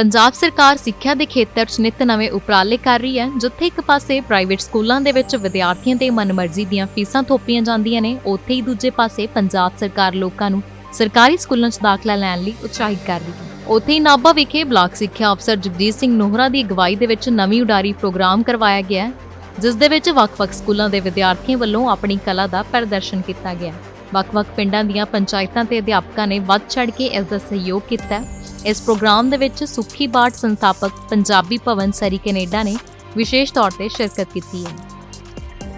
ਪੰਜਾਬ ਸਰਕਾਰ ਸਿੱਖਿਆ ਦੇ ਖੇਤਰ 'ਚ ਨਿਤ ਨਵੇਂ ਉਪਰਾਲੇ ਕਰ ਰਹੀ ਹੈ, ਜਿੱਥੇ ਇੱਕ ਪਾਸੇ ਪ੍ਰਾਈਵੇਟ ਸਕੂਲਾਂ ਦੇ ਵਿੱਚ ਵਿਦਿਆਰਥੀਆਂ ਦੇ ਮਨਮਰਜ਼ੀ ਦੀਆਂ ਫੀਸਾਂ ਥੋਪੀਆਂ ਜਾਂਦੀਆਂ ਨੇ, ਉੱਥੇ ਹੀ ਦੂਜੇ ਪਾਸੇ ਪੰਜਾਬ ਸਰਕਾਰ ਲੋਕਾਂ ਨੂੰ ਸਰਕਾਰੀ ਸਕੂਲਾਂ 'ਚ ਦਾਖਲਾ ਲੈਣ ਲਈ ਉਤਸ਼ਾਹਿਤ ਕਰ ਰਹੀ ਹੈ। ਉੱਥੇ ਹੀ ਨਾਭਾ ਵਿਖੇ ਬਲਾਕ ਸਿੱਖਿਆ ਅਫਸਰ ਜਗਜੀਤ ਸਿੰਘ ਨੋਹਰਾ ਦੀ ਅਗਵਾਈ ਦੇ ਵਿੱਚ ਨਵੀਂ ਉਡਾਰੀ ਪ੍ਰੋਗਰਾਮ ਕਰਵਾਇਆ ਗਿਆ ਜਿਸ ਦੇ ਵਿੱਚ ਵੱਖ-ਵੱਖ ਸਕੂਲਾਂ ਦੇ ਵਿਦਿਆਰਥੀਆਂ ਵੱਲੋਂ ਆਪਣੀ ਕਲਾ ਦਾ ਪ੍ਰਦਰਸ਼ਨ ਕੀਤਾ ਗਿਆ ਵੱਖ-ਵੱਖ ਪਿੰਡਾਂ ਦੀਆਂ ਪੰਚਾਇਤਾਂ ਤੇ ਅਧਿਆਪਕਾਂ ਨੇ ਵੱਧ ਚੜ੍ਹ ਕੇ ਇਸ ਦਾ ਸਹਿਯੋਗ ਕੀਤਾ ਇਸ ਪ੍ਰੋਗਰਾਮ ਦੇ ਵਿੱਚ ਸੁੱਖੀ ਬਾਟ ਸੰਸਥਾਪਕ ਪੰਜਾਬੀ ਭਵਨ ਸਰੀ ਕੈਨੇਡਾ ਨੇ ਵਿਸ਼ੇਸ਼ ਤੌਰ ਤੇ ਸ਼ਿਰਕਤ ਕੀਤੀ ਹੈ।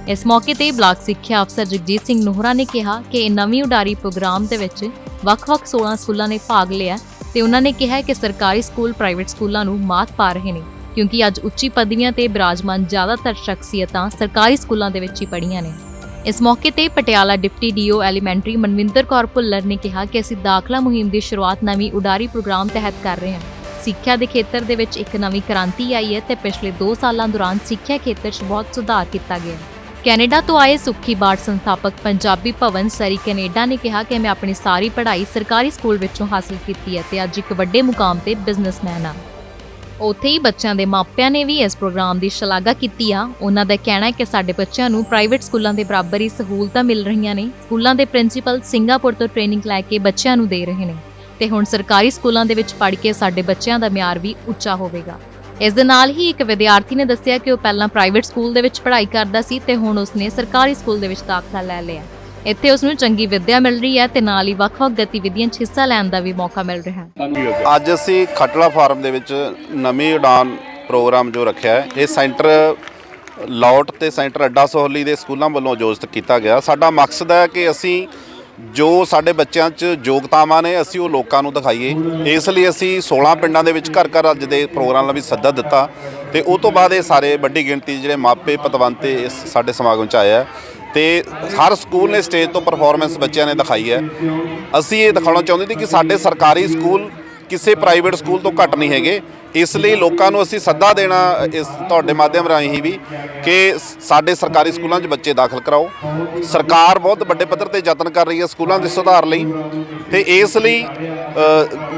ਇਸ ਮੌਕੇ ਤੇ ਬਲਾਕ ਸਿੱਖਿਆ ਅਫਸਰ ਜਗਜੀਤ ਸਿੰਘ ਨੋਹਰਾ ਨੇ ਕਿਹਾ ਕਿ ਇਹ ਨਵੀਂ ਉਡਾਰੀ ਪ੍ਰੋਗਰਾਮ ਦੇ ਵਿੱਚ ਵੱਖ-ਵੱਖ 16 ਸਕੂਲਾਂ ਨੇ ਭਾਗ ਲਿਆ ਤੇ ਉਹਨਾਂ ਨੇ ਕਿਹਾ ਕਿ ਸਰਕਾਰੀ ਸਕੂਲ ਪ੍ਰਾਈਵੇਟ ਸਕੂਲਾਂ ਨੂੰ ਮਾਤ ਪਾ ਰਹੇ ਨੇ, ਕਿਉਂਕਿ ਅੱਜ ਉੱਚੀ ਪਦਵੀਆਂ ਤੇ ਬਿਰਾਜਮਾਨ ਜ਼ਿਆਦਾਤਰ ਸ਼ਖਸੀਅਤਾਂ ਸਰਕਾਰੀ ਸਕੂਲਾਂ ਦੇ ਵਿੱਚ ਹੀ ਪੜ੍ਹੀਆਂ ਨੇ। ਇਸ ਮੌਕੇ ਤੇ Patiala deputy DEO elementary Manvinder Kaur Bhullar ਨੇ ਕਿਹਾ ਕਿ ਅਸੀਂ ਦਾਖਲਾ ਮੁਹਿੰਮ ਦੀ ਸ਼ੁਰੂਆਤ ਨਵੀਂ ਉਡਾਰੀ ਪ੍ਰੋਗਰਾਮ ਤਹਿਤ ਕਰ ਰਹੇ ਹਾਂ। ਸਿੱਖਿਆ ਦੇ ਖੇਤਰ ਦੇ ਵਿੱਚ ਇੱਕ ਨਵੀਂ ਕ੍ਰਾਂਤੀ ਆਈ ਹੈ ਤੇ ਪਿਛਲੇ 2 ਸਾਲਾਂ ਦੌਰਾਨ ਸਿੱਖਿਆ ਖੇਤਰ 'ਚ ਬਹੁਤ ਸੁਧਾਰ ਕੀਤਾ ਗਿਆ ਹੈ। ਕੈਨੇਡਾ ਤੋਂ ਆਏ ਸੁੱਖੀ ਬਾਟ ਸੰਸਥਾਪਕ ਪੰਜਾਬੀ ਭਵਨ ਸਰੀ ਕੈਨੇਡਾ ਨੇ ਕਿਹਾ ਕਿ ਮੈਂ ਆਪਣੀ ਸਾਰੀ ਪੜ੍ਹਾਈ ਸਰਕਾਰੀ ਸਕੂਲ ਵਿੱਚੋਂ ਹਾਸਲ ਕੀਤੀ ਹੈ ਤੇ ਅੱਜ ਇੱਕ ਵੱਡੇ ਮੁਕਾਮ ਤੇ ਬਿਜ਼ਨਸਮੈਨ ਹਾਂ। ਉੱਥੇ ਹੀ ਬੱਚਿਆਂ ਦੇ ਮਾਪਿਆਂ ਨੇ ਵੀ ਇਸ ਪ੍ਰੋਗਰਾਮ ਦੀ ਸ਼ਲਾਘਾ ਕੀਤੀ ਆ। ਉਹਨਾਂ ਦਾ ਕਹਿਣਾ ਹੈ ਕਿ ਸਾਡੇ ਬੱਚਿਆਂ ਨੂੰ ਪ੍ਰਾਈਵੇਟ ਸਕੂਲਾਂ ਦੇ ਬਰਾਬਰ ਹੀ ਸਹੂਲਤਾਂ ਮਿਲ ਰਹੀਆਂ ਨੇ। ਸਕੂਲਾਂ ਦੇ ਪ੍ਰਿੰਸੀਪਲ ਸਿੰਗਾਪੁਰ ਤੋਂ ਟ੍ਰੇਨਿੰਗ ਲੈ ਕੇ ਬੱਚਿਆਂ ਨੂੰ ਦੇ ਰਹੇ ਨੇ। ਤੇ ਹੁਣ ਸਰਕਾਰੀ ਸਕੂਲਾਂ ਦੇ ਵਿੱਚ ਪੜ੍ਹ ਕੇ ਸਾਡੇ ਬੱਚਿਆਂ ਦਾ ਮਿਆਰ ਵੀ ਉੱਚਾ ਹੋਵੇਗਾ। ਇਸ ਦੇ ਨਾਲ ਹੀ ਇੱਕ ਵਿਦਿਆਰਥੀ ਨੇ ਦੱਸਿਆ ਕਿ ਉਹ ਪਹਿਲਾਂ ਪ੍ਰਾਈਵੇਟ ਸਕੂਲ ਦੇ ਵਿੱਚ ਪੜ੍ਹਾਈ ਕਰਦਾ ਸੀ ਤੇ ਹੁਣ ਉਸਨੇ ਸਰਕਾਰੀ ਸਕੂਲ ਦੇ ਵਿੱਚ ਦਾਖਲਾ ਲੈ ਲਿਆ। ਇੱਥੇ ਉਸ ਨੂੰ ਚੰਗੀ ਵਿੱਦਿਆ ਮਿਲ ਰਹੀ ਹੈ ਤੇ ਨਾਲ ਹੀ ਵੱਖ-ਵੱਖ ਗਤੀਵਿਧੀਆਂ 'ਚ ਹਿੱਸਾ ਲੈਣ ਦਾ ਵੀ ਮੌਕਾ ਮਿਲ ਰਿਹਾ ਹੈ। ਅੱਜ ਅਸੀਂ ਖਟੜਾ ਫਾਰਮ ਦੇ ਵਿੱਚ ਨਵੀਂ ਉਡਾਨ ਪ੍ਰੋਗਰਾਮ ਜੋ ਰੱਖਿਆ ਹੈ ਇਹ ਸੈਂਟਰ ਲੌਟ ਤੇ ਸੈਂਟਰ ਅੱਡਾ ਸੋਹਲੀ ਦੇ ਸਕੂਲਾਂ ਵੱਲੋਂ ਆਯੋਜਿਤ ਕੀਤਾ ਗਿਆ। ਸਾਡਾ ਮਕਸਦ ਹੈ ਕਿ ਅਸੀਂ ਜੋ ਸਾਡੇ ਬੱਚਿਆਂ 'ਚ ਯੋਗਤਾਵਾਂ ਨੇ ਅਸੀਂ ਉਹ ਲੋਕਾਂ ਨੂੰ ਦਿਖਾਈਏ। ਇਸ ਲਈ ਅਸੀਂ 16 ਪਿੰਡਾਂ ਦੇ ਵਿੱਚ ਘਰ ਘਰ ਅੱਜ ਦੇ ਪ੍ਰੋਗਰਾਮ ਲਈ ਵੀ ਸੱਦਾ ਦਿੱਤਾ ਤੇ ਉਹ ਤੋਂ ਬਾਅਦ ਇਹ ਸਾਰੇ ਵੱਡੀ ਗਿਣਤੀ ਜਿਹੜੇ ਮਾਪੇ ਪਤਵੰਤੇ ਇਸ ਸਾਡੇ ਸਮਾਗਮ 'ਚ ਆਏ ਆ। ਤੇ ਹਰ ਸਕੂਲ ਨੇ ਸਟੇਜ ਤੋਂ ਪਰਫਾਰਮੈਂਸ ਬੱਚਿਆਂ ਨੇ ਦਿਖਾਈ ਹੈ। ਅਸੀਂ ਇਹ ਦਿਖਾਉਣਾ ਚਾਹੁੰਦੇ ਸੀ ਕਿ ਸਾਡੇ ਸਰਕਾਰੀ ਸਕੂਲ ਕਿਸੇ ਪ੍ਰਾਈਵੇਟ ਸਕੂਲ ਤੋਂ ਘੱਟ ਨਹੀਂ ਹੈਗੇ। ਇਸ ਲਈ ਲੋਕਾਂ ਨੂੰ ਅਸੀਂ ਸੱਦਾ ਦੇਣਾ, ਇਸ ਤੁਹਾਡੇ ਮਾਧਿਅਮ ਰਾਹੀਂ ਹੀ ਵੀ, ਕਿ ਸਾਡੇ ਸਰਕਾਰੀ ਸਕੂਲਾਂ 'ਚ ਬੱਚੇ ਦਾਖਲ ਕਰਾਓ। ਸਰਕਾਰ ਬਹੁਤ ਵੱਡੇ ਪੱਧਰ ਤੇ ਯਤਨ ਕਰ ਰਹੀ ਹੈ ਸਕੂਲਾਂ ਦੇ ਸੁਧਾਰ ਲਈ। ਤੇ ਇਸ ਲਈ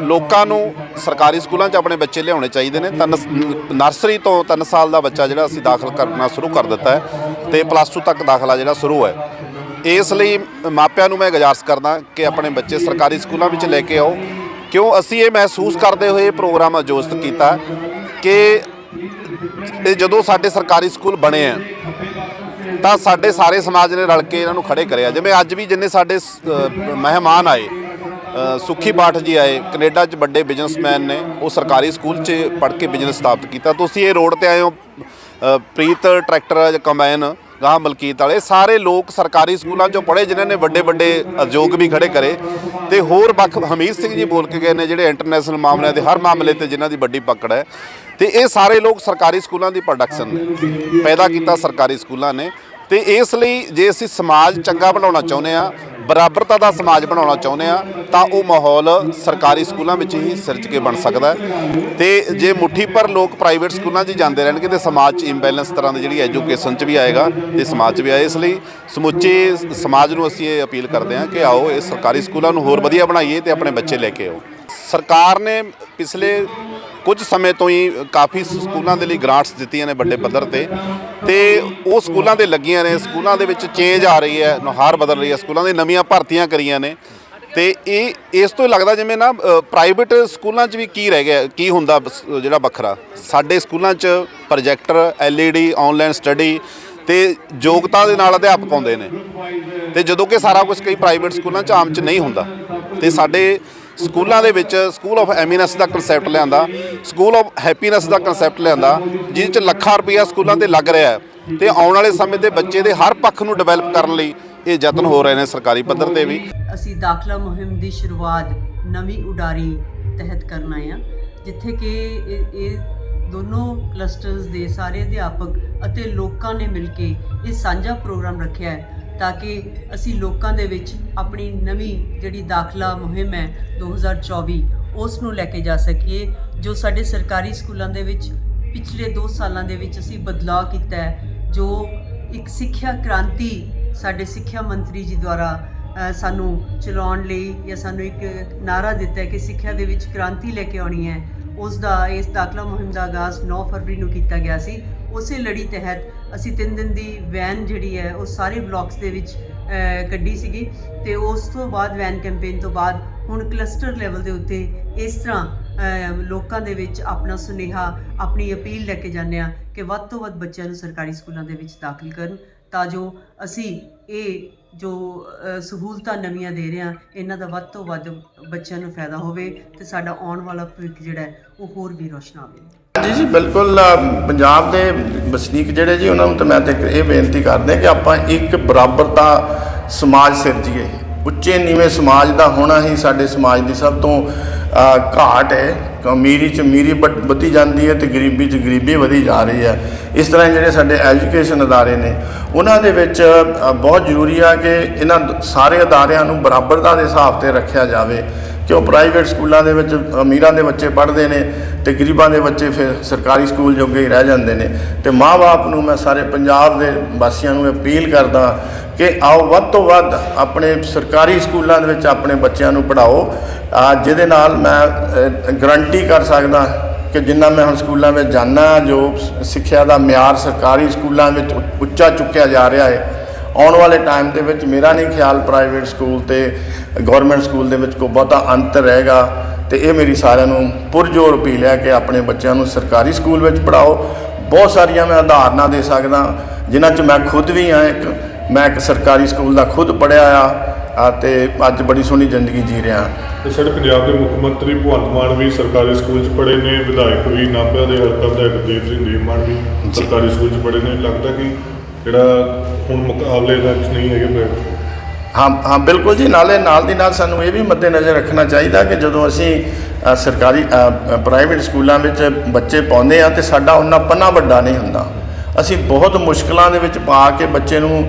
ਲੋਕਾਂ ਨੂੰ ਸਰਕਾਰੀ ਸਕੂਲਾਂ 'ਚ ਆਪਣੇ ਬੱਚੇ ਲਿਆਉਣੇ ਚਾਹੀਦੇ ਨੇ। ਤਾਂ ਨਰਸਰੀ ਤੋਂ 3 ਸਾਲ ਦਾ ਬੱਚਾ ਜਿਹੜਾ ਅਸੀਂ ਦਾਖਲ ਕਰਨਾ ਸ਼ੁਰੂ ਕਰ ਦਿੱਤਾ ਹੈ। ਤੇ ਪਲੱਸ 2 ਤੱਕ ਦਾਖਲਾ ਜਿਹੜਾ ਸ਼ੁਰੂ ਹੈ। ਇਸ ਲਈ ਮਾਪਿਆਂ ਨੂੰ ਮੈਂ ਗੁਜ਼ਾਰਿਸ਼ ਕਰਦਾ ਕਿ ਆਪਣੇ ਬੱਚੇ ਸਰਕਾਰੀ ਸਕੂਲਾਂ ਵਿੱਚ ਲੈ ਕੇ ਆਓ। ਕਿਉਂ ਅਸੀਂ ਇਹ ਮਹਿਸੂਸ ਕਰਦੇ ਹੋਏ ਇਹ ਪ੍ਰੋਗਰਾਮ ਆਯੋਜਿਤ ਕੀਤਾ ਕਿ ਇਹ ਜਦੋਂ ਸਾਡੇ ਸਰਕਾਰੀ ਸਕੂਲ ਬਣੇ ਆ ਤਾਂ ਸਾਡੇ ਸਾਰੇ ਸਮਾਜ ਨੇ ਰਲ ਕੇ ਇਹਨਾਂ ਨੂੰ ਖੜੇ ਕਰਿਆ। ਜਿਵੇਂ ਅੱਜ ਵੀ ਜਿੰਨੇ ਸਾਡੇ ਮਹਿਮਾਨ ਆਏ ਅ, ਸੁਖੀ ਬਾਠ ਜੀ ਆਏ ਕੈਨੇਡਾ 'ਚ ਵੱਡੇ ਬਿਜ਼ਨਸਮੈਨ ਨੇ ਉਹ ਸਰਕਾਰੀ ਸਕੂਲ 'ਚ ਪੜ੍ਹ ਕੇ ਬਿਜ਼ਨਸ ਸਥਾਪਿਤ ਕੀਤਾ। ਤੁਸੀਂ ਇਹ ਰੋਡ ਤੇ ਆਏ ਹੋ ਪ੍ਰੀਤ ਟਰੈਕਟਰ ਜਾਂ ਕੰਬਾਈਨ ਗਾਹ ਮਲਕੀਤ ਵਾਲੇ। ਸਾਰੇ ਲੋਕ ਸਰਕਾਰੀ ਸਕੂਲਾਂ 'ਚੋਂ ਪੜ੍ਹੇ, ਜਿਨ੍ਹਾਂ ਨੇ ਵੱਡੇ ਵੱਡੇ ਉਦਯੋਗ ਵੀ ਖੜੇ ਕਰੇ। ਤੇ ਹੋਰ ਵੱਖ ਹਮੀਦ ਸਿੰਘ ਜੀ ਬੋਲ ਕੇ ਗਏ ਨੇ, ਜਿਹੜੇ ਇੰਟਰਨੈਸ਼ਨਲ ਮਾਮਲਿਆਂ ਦੇ ਹਰ ਮਾਮਲੇ ਤੇ ਜਿਨ੍ਹਾਂ ਦੀ ਵੱਡੀ ਪਕੜ ਹੈ। ਤੇ ਇਹ ਸਾਰੇ ਲੋਕ ਸਰਕਾਰੀ ਸਕੂਲਾਂ ਦੀ ਪ੍ਰੋਡਕਸ਼ਨ ਨੇ। ਪੈਦਾ ਕੀਤਾ ਸਰਕਾਰੀ ਸਕੂਲਾਂ ਨੇ। ਤੇ ਇਸ ਲਈ ਜੇ ਅਸੀਂ ਸਮਾਜ ਚੰਗਾ ਬਣਾਉਣਾ ਚਾਹੁੰਦੇ ਆ ਬਰਾਬਰਤਾ ਦਾ ਸਮਾਜ ਬਣਾਉਣਾ ਚਾਹੁੰਦੇ ਆ ਤਾਂ ਉਹ ਮਾਹੌਲ ਸਰਕਾਰੀ ਸਕੂਲਾਂ ਵਿੱਚ ਹੀ ਸਿਰਜ ਕੇ ਬਣ ਸਕਦਾ ਹੈ। ਤੇ ਜੇ ਮੁੱਠੀ ਪਰ ਲੋਕ ਪ੍ਰਾਈਵੇਟ ਸਕੂਲਾਂ 'ਚ ਹੀ ਜਾਂਦੇ ਰਹਿਣਗੇ, ਤੇ ਸਮਾਜ 'ਚ ਇੰਬੈਲੈਂਸ ਤਰ੍ਹਾਂ ਦੀ ਜਿਹੜੀ ਐਜੂਕੇਸ਼ਨ 'ਚ ਵੀ ਆਏਗਾ ਤੇ ਸਮਾਜ 'ਚ ਵੀ ਆਏ। ਇਸ ਲਈ ਸਮੁੱਚੇ ਸਮਾਜ ਨੂੰ ਅਸੀਂ ਇਹ ਅਪੀਲ ਕਰਦੇ ਹਾਂ ਕਿ ਆਓ, ਇਹ ਸਰਕਾਰੀ ਸਕੂਲਾਂ ਨੂੰ ਹੋਰ ਵਧੀਆ ਬਣਾਈਏ ਤੇ ਆਪਣੇ ਬੱਚੇ ਲੈ ਕੇ ਆਓ। ਸਰਕਾਰ ਨੇ ਪਿਛਲੇ ਕੁਝ ਸਮੇਂ ਤੋਂ ਹੀ ਕਾਫੀ ਸਕੂਲਾਂ ਦੇ ਲਈ ਗ੍ਰਾਂਟਸ ਦਿੱਤੀਆਂ ਨੇ ਵੱਡੇ ਪੱਧਰ ਤੇ। ਤੇ ਉਹ ਸਕੂਲਾਂ ਦੇ ਲੱਗੀਆਂ ਨੇ, ਸਕੂਲਾਂ ਦੇ ਵਿੱਚ ਚੇਂਜ ਆ ਰਹੀ ਹੈ ਨੁਹਾਰ ਬਦਲ ਰਹੀ ਹੈ। ਸਕੂਲਾਂ ਦੇ ਨਵੀਆਂ ਭਰਤੀਆਂ ਕਰੀਆਂ ਨੇ। ਤੇ ਇਹ, ਇਸ ਤੋਂ ਲੱਗਦਾ ਜਿਵੇਂ ਨਾ ਪ੍ਰਾਈਵੇਟ ਸਕੂਲਾਂ 'ਚ ਵੀ ਕੀ ਰਹਿ ਗਿਆ, ਕੀ ਹੁੰਦਾ ਜਿਹੜਾ ਵੱਖਰਾ? ਸਾਡੇ ਸਕੂਲਾਂ 'ਚ ਪ੍ਰੋਜੈਕਟਰ ਐਲਈਡੀ ਆਨਲਾਈਨ ਸਟੱਡੀ ਤੇ ਯੋਗਤਾ ਦੇ ਨਾਲ ਅਧਿਆਪਕ ਆਉਂਦੇ ਨੇ। ਤੇ ਜਦੋਂ ਕਿ ਸਾਰਾ ਕੁਝ ਕਈ ਪ੍ਰਾਈਵੇਟ ਸਕੂਲਾਂ 'ਚ ਆਮ 'ਚ ਨਹੀਂ ਹੁੰਦਾ। ਤੇ ਸਾਡੇ ਸਕੂਲਾਂ ਦੇ ਵਿੱਚ ਸਕੂਲ ਆਫ ਐਮੀਨੈਂਸ ਦਾ ਕਨਸੈਪਟ ਲਿਆਂਦਾ, ਸਕੂਲ ਆਫ ਹੈਪੀਨੈਸ ਦਾ ਕਨਸੈਪਟ ਲਿਆਂਦਾ ਜਿਸ 'ਚ ਲੱਖਾਂ ਰੁਪਈਆ ਸਕੂਲਾਂ ਤੇ ਲੱਗ ਰਿਹਾ ਹੈ। ਤੇ ਆਉਣ ਵਾਲੇ ਸਮੇਂ ਦੇ ਬੱਚੇ ਦੇ ਹਰ ਪੱਖ ਨੂੰ ਡਿਵੈਲਪ ਕਰਨ ਲਈ ਇਹ ਯਤਨ ਹੋ ਰਹੇ ਨੇ ਸਰਕਾਰੀ ਪੱਧਰ ਤੇ ਵੀ। ਅਸੀਂ ਦਾਖਲਾ ਮੁਹਿੰਮ ਦੀ ਸ਼ੁਰੂਆਤ ਨਵੀਂ ਉਡਾਰੀ ਤਹਿਤ ਕਰਨ ਆਏ ਹਾਂ, ਜਿੱਥੇ ਕਿ ਇਹ ਦੋਨੋਂ ਕਲਸਟਰਸ ਦੇ ਸਾਰੇ ਅਧਿਆਪਕ ਅਤੇ ਲੋਕਾਂ ਨੇ ਮਿਲ ਕੇ ਇਹ ਸਾਂਝਾ ਪ੍ਰੋਗਰਾਮ ਰੱਖਿਆ ਹੈ। ਤਾਂ ਕਿ ਅਸੀਂ ਲੋਕਾਂ ਦੇ ਵਿੱਚ ਆਪਣੀ ਨਵੀਂ ਜਿਹੜੀ ਦਾਖਲਾ ਮੁਹਿੰਮ ਹੈ 2024 ਉਸ ਨੂੰ ਲੈ ਕੇ ਜਾ ਸਕੀਏ, ਜੋ ਸਾਡੇ ਸਰਕਾਰੀ ਸਕੂਲਾਂ ਦੇ ਵਿੱਚ ਪਿਛਲੇ 2 ਸਾਲਾਂ ਦੇ ਵਿੱਚ ਅਸੀਂ ਬਦਲਾਅ ਕੀਤਾ ਹੈ, ਜੋ ਇੱਕ ਸਿੱਖਿਆ ਕ੍ਰਾਂਤੀ ਸਾਡੇ ਸਿੱਖਿਆ ਮੰਤਰੀ ਜੀ ਦੁਆਰਾ ਸਾਨੂੰ ਚਲਾਉਣ ਲਈ ਜਾਂ ਸਾਨੂੰ ਇੱਕ ਨਾਰਾ ਦਿੱਤਾ ਹੈ ਕਿ ਸਿੱਖਿਆ ਦੇ ਵਿੱਚ ਕ੍ਰਾਂਤੀ ਲੈ ਕੇ ਆਉਣੀ ਹੈ। ਉਸ ਦਾ ਇਸ ਦਾਖਲਾ ਮੁਹਿੰਮ ਦਾ ਆਗਾਜ਼ 9 ਫਰਵਰੀ ਨੂੰ ਕੀਤਾ ਗਿਆ ਸੀ। ਉਸੇ ਲੜੀ ਤਹਿਤ ਅਸੀਂ 3 ਦਿਨ ਦੀ ਵੈਨ ਜਿਹੜੀ ਹੈ, ਉਹ ਸਾਰੇ ਬਲਾਕਸ ਦੇ ਵਿੱਚ ਕੱਢੀ ਸੀਗੀ ਤੇ ਉਸ ਤੋਂ ਬਾਅਦ ਵੈਨ ਕੈਂਪੇਨ ਤੋਂ ਬਾਅਦ ਹੁਣ ਕਲਸਟਰ ਲੈਵਲ ਦੇ ਉੱਤੇ ਇਸ ਤਰ੍ਹਾਂ ਲੋਕਾਂ ਦੇ ਵਿੱਚ ਆਪਣਾ ਸੁਨੇਹਾ, ਆਪਣੀ ਅਪੀਲ ਲੈ ਕੇ ਜਾਂਦੇ ਆ ਕਿ ਵੱਧ ਤੋਂ ਵੱਧ ਬੱਚਿਆਂ ਨੂੰ ਸਰਕਾਰੀ ਸਕੂਲਾਂ ਦੇ ਵਿੱਚ ਦਾਖਲ ਕਰਨ ਤਾਂ ਜੋ ਅਸੀਂ ਇਹ ਜੋ ਸਹੂਲਤਾਂ ਨਵੀਆਂ ਦੇ ਰਹੇ ਹਾਂ, ਇਹਨਾਂ ਦਾ ਵੱਧ ਤੋਂ ਵੱਧ ਬੱਚਿਆਂ ਨੂੰ ਫਾਇਦਾ ਹੋਵੇ ਤੇ ਸਾਡਾ ਆਉਣ ਵਾਲਾ ਭਵਿੱਖ ਜਿਹੜਾ ਉਹ ਹੋਰ ਵੀ ਰੋਸ਼ਨ ਆਵੇ। ਹਾਂਜੀ ਜੀ ਬਿਲਕੁਲ ਅ, ਪੰਜਾਬ ਦੇ ਵਸਨੀਕ ਜਿਹੜੇ ਜੀ ਉਹਨਾਂ ਨੂੰ ਤਾਂ ਮੈਂ ਤੇ ਇਹ ਬੇਨਤੀ ਕਰਦੇ ਕਿ ਆਪਾਂ ਇੱਕ ਬਰਾਬਰਤਾ ਸਮਾਜ ਸਿਰਜੀਏ। ਉੱਚੇ ਨੀਵੇਂ ਸਮਾਜ ਦਾ ਹੋਣਾ ਹੀ ਸਾਡੇ ਸਮਾਜ ਦੀ ਸਭ ਤੋਂ ਅ, ਘਾਟ ਹੈ। ਕਿ ਅਮੀਰੀ ਚ ਅਮੀਰੀ ਵੱਧ- ਵੱਧੀ ਜਾਂਦੀ ਹੈ ਤੇ ਗਰੀਬੀ ਚ ਗਰੀਬੀ ਵਧੀ ਜਾ ਰਹੀ ਹੈ। ਇਸ ਤਰ੍ਹਾਂ ਜਿਹੜੇ ਸਾਡੇ ਐਜੂਕੇਸ਼ਨ ਅਦਾਰੇ ਨੇ ਉਹਨਾਂ ਦੇ ਵਿੱਚ ਅ, ਬਹੁਤ ਜ਼ਰੂਰੀ ਆ ਕਿ ਇਹਨਾਂ ਦ- ਸਾਰੇ ਅਦਾਰਿਆਂ ਨੂੰ ਬਰਾਬਰਤਾ ਦੇ ਹਿਸਾਬ ਤੇ ਰੱਖਿਆ ਜਾਵੇ। ਕਿਉਂ ਪ੍ਰਾਈਵੇਟ ਸਕੂਲਾਂ ਦੇ ਵਿੱਚ ਅਮੀਰਾਂ ਦੇ ਬੱਚੇ ਪੜ੍ਹਦੇ ਨੇ ਤੇ ਗਰੀਬਾਂ ਦੇ ਬੱਚੇ ਫਿਰ ਸਰਕਾਰੀ ਸਕੂਲ ਜੋਗੇ ਹੀ ਰਹਿ ਜਾਂਦੇ ਨੇ। ਤੇ ਮਾਪੇ ਨੂੰ ਮੈਂ ਸਾਰੇ ਪੰਜਾਬ ਦੇ ਵਾਸੀਆਂ ਨੂੰ ਅਪੀਲ ਕਰਦਾ ਕਿ ਆਓ ਵੱਧ ਤੋਂ ਵੱਧ ਆਪਣੇ ਸਰਕਾਰੀ ਸਕੂਲਾਂ ਦੇ ਵਿੱਚ ਆਪਣੇ ਬੱਚਿਆਂ ਨੂੰ ਪੜ੍ਹਾਓ। ਜਿਹਦੇ ਨਾਲ ਮੈਂ ਗਰੰਟੀ ਕਰ ਸਕਦਾ ਕਿ ਜਿੰਨਾ ਮੈਂ ਹੁਣ ਸਕੂਲਾਂ ਵਿੱਚ ਜਾਣਾ ਜੋ ਸਿੱਖਿਆ ਦਾ ਮਿਆਰ ਸਰਕਾਰੀ ਸਕੂਲਾਂ ਵਿੱਚ ਉੱਚਾ ਚੁੱਕਿਆ ਜਾ ਰਿਹਾ ਹੈ ਆਉਣ ਵਾਲੇ ਟਾਈਮ ਦੇ ਵਿੱਚ ਮੇਰਾ ਨਹੀਂ ਖਿਆਲ ਪ੍ਰਾਈਵੇਟ ਸਕੂਲ ਤੇ ਗਵਰਨਮੈਂਟ ਸਕੂਲ ਦੇ ਵਿੱਚ ਕੋਈ ਬਹੁਤਾ ਅੰਤਰ ਰਹੇਗਾ ਤੇ ਇਹ ਮੇਰੀ ਸਾਰਿਆਂ ਨੂੰ ਪੁਰਜੋਰ ਅਪੀਲ ਹੈ ਕਿ ਆਪਣੇ ਬੱਚਿਆਂ ਨੂੰ ਸਰਕਾਰੀ ਸਕੂਲ ਵਿੱਚ ਪੜ੍ਹਾਓ। ਬਹੁਤ ਸਾਰੀਆਂ ਮੈਂ ਉਦਾਹਰਨਾਂ ਦੇ ਸਕਦਾ ਜਿਨ੍ਹਾਂ 'ਚ ਮੈਂ ਖੁਦ ਵੀ ਹਾਂ ਇੱਕ ਮੈਂ ਇੱਕ ਸਰਕਾਰੀ ਸਕੂਲ ਦਾ ਖੁਦ ਪੜ੍ਹਿਆ ਆ ਆ ਤੇ ਅੱਜ ਬੜੀ ਸੋਹਣੀ ਜ਼ਿੰਦਗੀ ਜੀ ਰਿਹਾ। ਤੇ ਸਾਡੇ ਪੰਜਾਬ ਦੇ ਮੁੱਖ ਮੰਤਰੀ ਭਗਵੰਤ ਮਾਨ ਵੀ ਸਰਕਾਰੀ ਸਕੂਲ 'ਚ ਪੜ੍ਹੇ ਨੇ ਵਿਧਾਇਕ ਵੀ ਨਾਭਾ ਦੇ ਹਲਕਾ ਵਿਧਾਇਕ ਗੁਰਦੇਵ ਸਿੰਘ ਦੇਵਮਾਨ ਵੀ ਸਰਕਾਰੀ ਸਕੂਲ 'ਚ ਪੜ੍ਹੇ ਨੇ। ਲੱਗਦਾ ਕਿ ਜਿਹੜਾ ਹੁਣ ਮੁਕਾਬਲੇ ਦਾ ਵਿੱਚ ਨਹੀਂ ਹੈਗੇ ਪ੍ਰਾਈਵੇਟ ਹਾਂ ਹਾਂ ਬਿਲਕੁਲ ਜੀ ਨਾਲੇ ਨਾਲ ਦੀ ਨਾਲ ਸਾਨੂੰ ਇਹ ਵੀ ਮੱਦੇਨਜ਼ਰ ਰੱਖਣਾ ਚਾਹੀਦਾ ਕਿ ਜਦੋਂ ਅਸੀਂ ਅ, ਸਰਕਾਰੀ ਅ, ਅ, ਪ੍ਰਾਈਵੇਟ ਸਕੂਲਾਂ ਵਿੱਚ ਬੱਚੇ ਪਾਉਂਦੇ ਆ ਤੇ ਸਾਡਾ ਉਹਨਾਂ ਪੰਨਾ ਵੱਡਾ ਨਹੀਂ ਹੁੰਦਾ। ਅਸੀਂ ਬਹੁਤ ਮੁਸ਼ਕਲਾਂ ਦੇ ਵਿੱਚ ਪਾ ਕੇ ਬੱਚੇ ਨੂੰ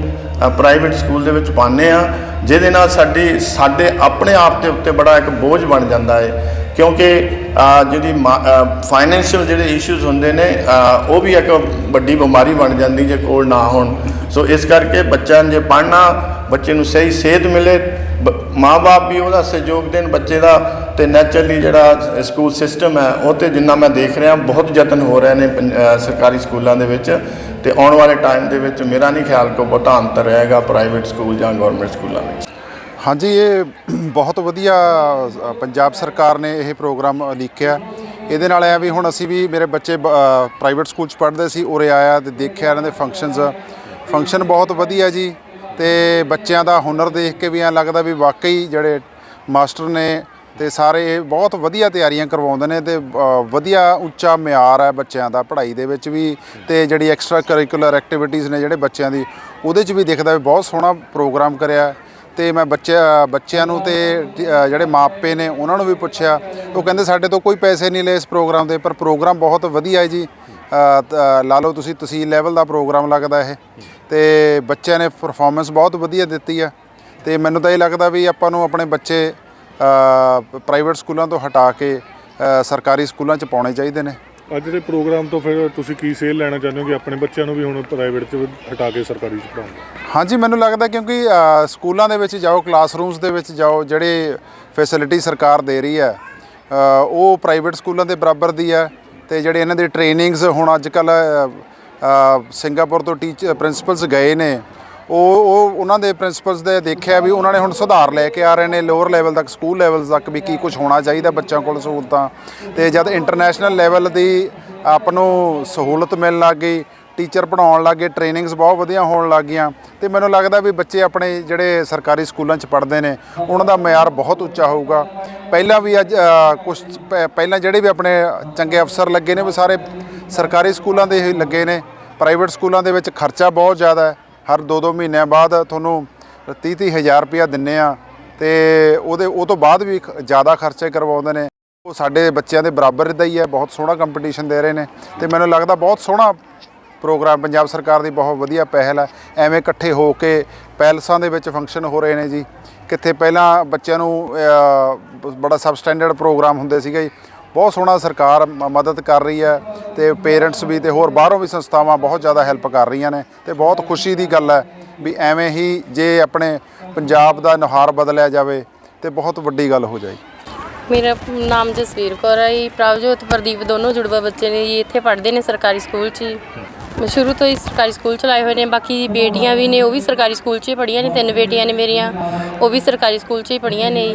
ਪ੍ਰਾਈਵੇਟ ਸਕੂਲ ਦੇ ਵਿੱਚ ਪਾਉਂਦੇ ਆ ਜਿਹਦੇ ਨਾਲ ਸਾਡੀ ਸਾਡੇ ਆਪਣੇ ਆਪ ਦੇ ਉੱਤੇ ਬੜਾ ਇੱਕ ਬੋਝ ਬਣ ਜਾਂਦਾ ਹੈ। ਕਿਉਂਕਿ ਅ, ਜਿਹੜੀ ਫਾਈਨੈਂਸ਼ੀਅਲ ਜਿਹੜੇ ਇਸ਼ੂਜ਼ ਹੁੰਦੇ ਨੇ ਉਹ ਵੀ ਇੱਕ ਵੱਡੀ ਬਿਮਾਰੀ ਬਣ ਜਾਂਦੀ ਜੇ ਕੋਲ ਨਾ ਹੋਣ। ਸੋ ਇਸ ਕਰਕੇ ਬੱਚਿਆਂ ਨੇ ਜੇ ਪੜ੍ਹਨਾ ਬੱਚੇ ਨੂੰ ਸਹੀ ਸੇਧ ਮਿਲੇ ਮਾਪੇ ਵੀ ਉਹਦਾ ਸਹਿਯੋਗ ਦੇਣ ਬੱਚੇ ਦਾ ਤੇ ਨੈਚੁਰਲੀ ਜਿਹੜਾ ਸਕੂਲ ਸਿਸਟਮ ਹੈ ਉਹ ਤੇ ਜਿੰਨਾ ਮੈਂ ਦੇਖ ਰਿਹਾ ਬਹੁਤ ਯਤਨ ਹੋ ਰਹੇ ਨੇ ਪੰਜ- ਅ, ਸਰਕਾਰੀ ਸਕੂਲਾਂ ਦੇ ਵਿੱਚ ਤੇ ਆਉਣ ਵਾਲੇ ਟਾਈਮ ਦੇ ਵਿੱਚ ਮੇਰਾ ਨਹੀਂ ਖਿਆਲ ਕੋ ਬਹੁਤਾ ਅੰਤਰ ਰਹੇਗਾ ਪ੍ਰਾਈਵੇਟ ਸਕੂਲ ਜਾਂ ਗਵਰਨਮੈਂਟ ਸਕੂਲਾਂ ਵਿੱਚ। ਹਾਂਜੀ ਇਹ ਬਹੁਤ ਵਧੀਆ ਅ, ਪੰਜਾਬ ਸਰਕਾਰ ਨੇ ਇਹ ਪ੍ਰੋਗਰਾਮ ਲਿਖਿਆ। ਇਹਦੇ ਨਾਲ ਆ ਵੀ ਹੁਣ ਅਸੀਂ ਵੀ ਮੇਰੇ ਬੱਚੇ ਪ੍ਰਾਈਵੇਟ ਸਕੂਲ ਚ ਪੜ੍ਹਦੇ ਸੀ ਉਰੇ ਆਇਆ ਤੇ ਦੇਖਿਆ ਇਹਨਾਂ ਦੇ ਫੰਕਸ਼ਨਸ ਫੰਕਸ਼ਨ ਬਹੁਤ ਵਧੀਆ ਜੀ ਤੇ ਬੱਚਿਆਂ ਦਾ ਹੁਨਰ ਦੇਖ ਕੇ ਵੀ ਐਂ ਲੱਗਦਾ ਵੀ ਵਾਕਈ ਜਿਹੜੇ ਮਾਸਟਰ ਨੇ ਤੇ ਸਾਰੇ ਇਹ ਬਹੁਤ ਵਧੀਆ ਤਿਆਰੀਆਂ ਕਰਵਾਉਂਦੇ ਨੇ ਤੇ ਵਧੀਆ ਉੱਚਾ ਮਿਆਰ ਹੈ ਬੱਚਿਆਂ ਦਾ ਪੜ੍ਹਾਈ ਦੇ ਵਿੱਚ ਵੀ ਤੇ ਜਿਹੜੀ ਐਕਸਟਰਾ ਕਰਿਕੂਲਰ ਐਕਟੀਵਿਟੀਜ਼ ਨੇ ਜਿਹੜੇ ਬੱਚਿਆਂ ਦੀ, ਉਹਦੇ 'ਚ ਵੀ ਦਿਖਦਾ ਵੀ ਬਹੁਤ ਸੋਹਣਾ ਪ੍ਰੋਗਰਾਮ ਕਰਿਆ। ਤੇ ਮੈਂ ਬੱਚਿਆਂ ਬੱਚਿਆਂ ਨੂੰ ਤੇ ਜਿਹੜੇ ਮਾਪੇ ਨੇ ਉਹਨਾਂ ਨੂੰ ਵੀ ਪੁੱਛਿਆ, ਉਹ ਕਹਿੰਦੇ ਸਾਡੇ ਤੋਂ ਕੋਈ ਪੈਸੇ ਨਹੀਂ ਲਏ ਇਸ ਪ੍ਰੋਗਰਾਮ ਦੇ, ਪਰ ਪ੍ਰੋਗਰਾਮ ਬਹੁਤ ਵਧੀਆ ਹੈ ਜੀ। ਲਾ ਲਓ ਤੁਸੀਂ ਤਹਿਸੀਲ ਲੈਵਲ ਦਾ ਪ੍ਰੋਗਰਾਮ ਲੱਗਦਾ ਇਹ। ਤੇ ਬੱਚਿਆਂ ਨੇ ਪਰਫਾਰਮੈਂਸ ਬਹੁਤ ਵਧੀਆ ਦਿੱਤੀ ਆ ਤੇ ਮੈਨੂੰ ਤਾਂ ਇਹ ਲੱਗਦਾ ਵੀ ਆਪਾਂ ਨੂੰ ਆਪਣੇ ਬੱਚੇ ਪ੍ਰਾਈਵੇਟ ਸਕੂਲਾਂ ਤੋਂ ਹਟਾ ਕੇ ਸਰਕਾਰੀ ਸਕੂਲਾਂ 'ਚ ਪਾਉਣੇ ਚਾਹੀਦੇ ਨੇ। ਅੱਜ ਦੇ ਪ੍ਰੋਗਰਾਮ ਤੋਂ ਫਿਰ ਤੁਸੀਂ ਕੀ ਸੇਲ ਲੈਣਾ ਚਾਹੁੰਦੇ ਹੋ ਕਿ ਆਪਣੇ ਬੱਚਿਆਂ ਨੂੰ ਵੀ ਹੁਣ ਪ੍ਰਾਈਵੇਟ 'ਚ ਹਟਾ ਕੇ ਸਰਕਾਰੀ 'ਚ ਪੜਾਉਂਗੇ ਹਾਂਜੀ ਮੈਨੂੰ ਲੱਗਦਾ ਕਿਉਂਕਿ ਸਕੂਲਾਂ ਦੇ ਵਿੱਚ ਜਾਓ ਕਲਾਸਰੂਮਸ ਦੇ ਵਿੱਚ ਜਾਓ ਜਿਹੜੇ ਫੈਸਿਲਿਟੀ ਸਰਕਾਰ ਦੇ ਰਹੀ ਹੈ ਉਹ ਪ੍ਰਾਈਵੇਟ ਸਕੂਲਾਂ ਦੇ ਬਰਾਬਰ ਦੀ ਹੈ ਤੇ ਜਿਹੜੇ ਇਹਨਾਂ ਦੀ ਟ੍ਰੇਨਿੰਗਸ ਹੁਣ ਅੱਜ ਕੱਲ ਸਿੰਗਾਪੁਰ ਤੋਂ ਟੀਚਰ ਪ੍ਰਿੰਸੀਪਲਸ ਗਏ ਨੇ ਉਹ ਉਹ ਉਹਨਾਂ ਦੇ ਪ੍ਰਿੰਸੀਪਲਸ ਦੇ ਦੇਖਿਆ ਵੀ ਉਹਨਾਂ ਨੇ ਹੁਣ ਸੁਧਾਰ ਲੈ ਕੇ ਆ ਰਹੇ ਨੇ ਲੋਅਰ ਲੈਵਲ ਤੱਕ ਸਕੂਲ ਲੈਵਲ ਤੱਕ ਵੀ ਕੀ ਕੁਝ ਹੋਣਾ ਚਾਹੀਦਾ ਬੱਚਿਆਂ ਕੋਲ ਸਹੂਲਤਾਂ। ਤੇ ਜਦ ਇੰਟਰਨੈਸ਼ਨਲ ਲੈਵਲ ਦੀ ਆਪ ਨੂੰ ਸਹੂਲਤ ਮਿਲਣ ਲੱਗ ਗਈ ਟੀਚਰ ਪੜਾਉਣ ਲੱਗੇ ਟ੍ਰੇਨਿੰਗਸ ਬਹੁਤ ਵਧੀਆ ਹੋਣ ਲੱਗ ਗਈਆਂ, ਤੇ ਮੈਨੂੰ ਲੱਗਦਾ ਵੀ ਬੱਚੇ ਆਪਣੇ ਜਿਹੜੇ ਸਰਕਾਰੀ ਸਕੂਲਾਂ 'ਚ ਪੜ੍ਹਦੇ ਨੇ, ਉਹਨਾਂ ਦਾ ਮਿਆਰ ਬਹੁਤ ਉੱਚਾ ਹੋਊਗਾ। ਪਹਿਲਾਂ ਵੀ ਅੱਜ ਕੁਝ ਪਹਿਲਾਂ ਜਿਹੜੇ ਵੀ ਆਪਣੇ ਚੰਗੇ ਅਫਸਰ ਲੱਗੇ ਨੇ, ਉਹ ਸਾਰੇ ਸਰਕਾਰੀ ਸਕੂਲਾਂ ਦੇ ਹੀ ਲੱਗੇ ਨੇ ਪ੍ਰਾਈਵੇਟ ਸਕੂਲਾਂ ਦੇ ਵਿੱਚ ਖਰਚਾ ਬਹੁਤ ਜ਼ਿਆਦਾ ਹੈ। ਹਰ 2-2 ਮਹੀਨਿਆਂ ਬਾਅਦ ਤੁਹਾਨੂੰ 30-30 ਹਜ਼ਾਰ ਰੁਪਇਆ ਦਿੰਨੇ ਆ ਤੇ ਉਹਦੇ ਉਹ ਤੋਂ ਬਾਅਦ ਵੀ ਜ਼ਿਆਦਾ ਖਰਚੇ ਕਰਵਾਉਂਦੇ ਨੇ। ਉਹ ਸਾਡੇ ਬੱਚਿਆਂ ਦੇ ਬਰਾਬਰ ਦਾ ਹੀ ਹੈ ਬਹੁਤ ਸੋਹਣਾ ਕੰਪੀਟੀਸ਼ਨ ਦੇ ਰਹੇ ਨੇ ਤੇ ਮੈਨੂੰ ਲੱਗਦਾ ਬਹੁਤ ਸੋਹਣਾ ਪ੍ਰੋਗਰਾਮ ਪੰਜਾਬ ਸਰਕਾਰ ਦੀ ਬਹੁਤ ਵਧੀਆ ਪਹਿਲ ਹੈ। ਐਵੇਂ ਇਕੱਠੇ ਹੋ ਕੇ ਪੈਲਸਾਂ ਦੇ ਵਿੱਚ ਫੰਕਸ਼ਨ ਹੋ ਰਹੇ ਨੇ ਜੀ। ਕਿੱਥੇ ਪਹਿਲਾਂ ਬੱਚਿਆਂ ਨੂੰ ਅ, ਬੜਾ ਸਬਸਟੈਂਡਰਡ ਪ੍ਰੋਗਰਾਮ ਹੁੰਦੇ ਸੀਗੇ ਜੀ। ਬਹੁਤ ਸੋਹਣਾ ਸਰਕਾਰ ਮ- ਮਦਦ ਕਰ ਰਹੀ ਹੈ ਤੇ ਪੇਰੈਂਟਸ ਵੀ ਤੇ ਹੋਰ ਬਾਹਰੋਂ ਵੀ ਸੰਸਥਾਵਾਂ ਬਹੁਤ ਜ਼ਿਆਦਾ ਹੈਲਪ ਕਰ ਰਹੀਆਂ ਨੇ ਤੇ ਬਹੁਤ ਖੁਸ਼ੀ ਦੀ ਗੱਲ ਹੈ ਵੀ ਐਵੇਂ ਹੀ ਜੇ ਆਪਣੇ ਪੰਜਾਬ ਦਾ ਨੁਹਾਰ ਬਦਲਿਆ ਜਾਵੇ ਤੇ ਬਹੁਤ ਵੱਡੀ ਗੱਲ ਹੋ ਜਾਏ ਮੇਰਾ ਨਾਮ ਜਸਵੀਰ ਕੌਰ ਹੈ ਜੀ, ਪ੍ਰਭਜੋਤ ਪ੍ਰਦੀਪ ਦੋਨੋਂ ਜੁੜਵਾ ਬੱਚੇ ਨੇ ਜੀ, ਇੱਥੇ ਪੜ੍ਹਦੇ ਨੇ ਸਰਕਾਰੀ ਸਕੂਲ 'ਚ ਜੀ। ਮੈਂ ਸ਼ੁਰੂ ਤੋਂ ਹੀ ਸਰਕਾਰੀ ਸਕੂਲ ਚ ਲਾਏ ਹੋਏ ਨੇ, ਬਾਕੀ ਬੇਟੀਆਂ ਵੀ ਨੇ, ਉਹ ਵੀ ਸਰਕਾਰੀ ਸਕੂਲ 'ਚ ਹੀ ਪੜ੍ਹੀਆਂ ਨੇ, ਤਿੰਨ ਬੇਟੀਆਂ ਨੇ ਮੇਰੀਆਂ, ਉਹ ਵੀ ਸਰਕਾਰੀ ਸਕੂਲ 'ਚ ਹੀ ਪੜ੍ਹੀਆਂ ਨੇ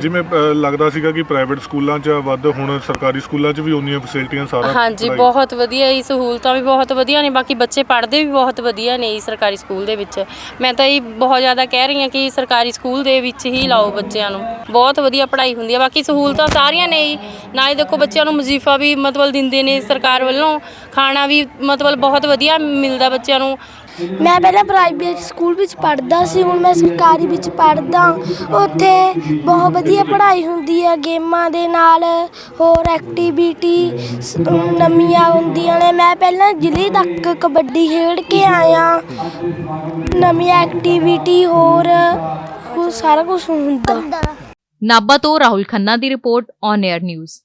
ਜਿਵੇਂ ਅ, ਲੱਗਦਾ ਸੀਗਾ ਕਿ ਪ੍ਰਾਈਵੇਟ ਸਕੂਲਾਂ 'ਚ ਵੱਧ ਹੁਣ ਸਰਕਾਰੀ ਸਕੂਲਾਂ 'ਚ ਵੀ ਉਨੀਆਂ ਫੈਸਿਲਿਟੀਆਂ ਸਾਰਾ ਹਾਂਜੀ ਪੜ੍ਹਾਈ- ਬਹੁਤ ਵਧੀਆ ਜੀ ਸਹੂਲਤਾਂ ਵੀ ਬਹੁਤ ਵਧੀਆ ਨੇ ਬਾਕੀ ਬੱਚੇ ਪੜ੍ਹਦੇ ਵੀ ਬਹੁਤ ਵਧੀਆ ਨੇ ਜੀ ਸਰਕਾਰੀ ਸਕੂਲ ਦੇ ਵਿੱਚ। ਮੈਂ ਤਾਂ ਇਹ ਬਹੁਤ ਜ਼ਿਆਦਾ ਕਹਿ ਰਹੀ ਹਾਂ ਕਿ ਸਰਕਾਰੀ ਸਕੂਲ ਦੇ ਵਿੱਚ ਹੀ ਲਾਓ ਬੱਚਿਆਂ ਨੂੰ। ਬਹੁਤ ਵਧੀਆ ਪੜ੍ਹਾਈ ਹੁੰਦੀ ਹੈ ਬਾਕੀ ਸਹੂਲਤਾਂ ਸਾਰੀਆਂ ਨੇ ਜੀ। ਹੀ ਦੇਖੋ ਬੱਚਿਆਂ ਨੂੰ ਵਜ਼ੀਫਾ ਵੀ ਮਤਲਬ ਦਿੰਦੇ ਨੇ ਸਰਕਾਰ ਵੱਲੋਂ ਖਾਣਾ ਵੀ ਮਤਲਬ ਬਹੁਤ ਵਧੀਆ ਮਿਲਦਾ ਬੱਚਿਆਂ ਨੂੰ। ਮੈਂ ਪਹਿਲਾਂ ਪ੍ਰਾਈਵੇਟ ਸਕੂਲ ਵਿੱਚ ਪੜ੍ਹਦਾ ਸੀ, ਹੁਣ ਮੈਂ ਸਰਕਾਰੀ ਵਿੱਚ ਪੜ੍ਹਦਾ। ਉੱਥੇ ਬਹੁਤ ਵਧੀਆ ਪੜ੍ਹਾਈ ਹੁੰਦੀ ਹੈ, ਗੇਮਾਂ ਦੇ ਨਾਲ ਹੋਰ ਐਕਟੀਵਿਟੀ ਸ- ਨਵੀਆਂ ਹੁੰਦੀਆਂ ਨੇ। ਮੈਂ ਪਹਿਲਾਂ ਜ਼ਿਲ੍ਹੇ ਤੱਕ ਕਬੱਡੀ ਖੇਡ ਕੇ ਆਇਆ। ਨਵੀਂ ਐਕਟੀਵਿਟੀ ਹੋਰ ਉਹ ਸਾਰਾ ਕੁਝ ਹੁੰਦਾ। ਨਾਭਾ ਤੋਂ ਰਾਹੁਲ ਖੰਨਾ ਦੀ ਰਿਪੋਰਟ ਔਨ 에ਅਰ ਨਿਊਜ਼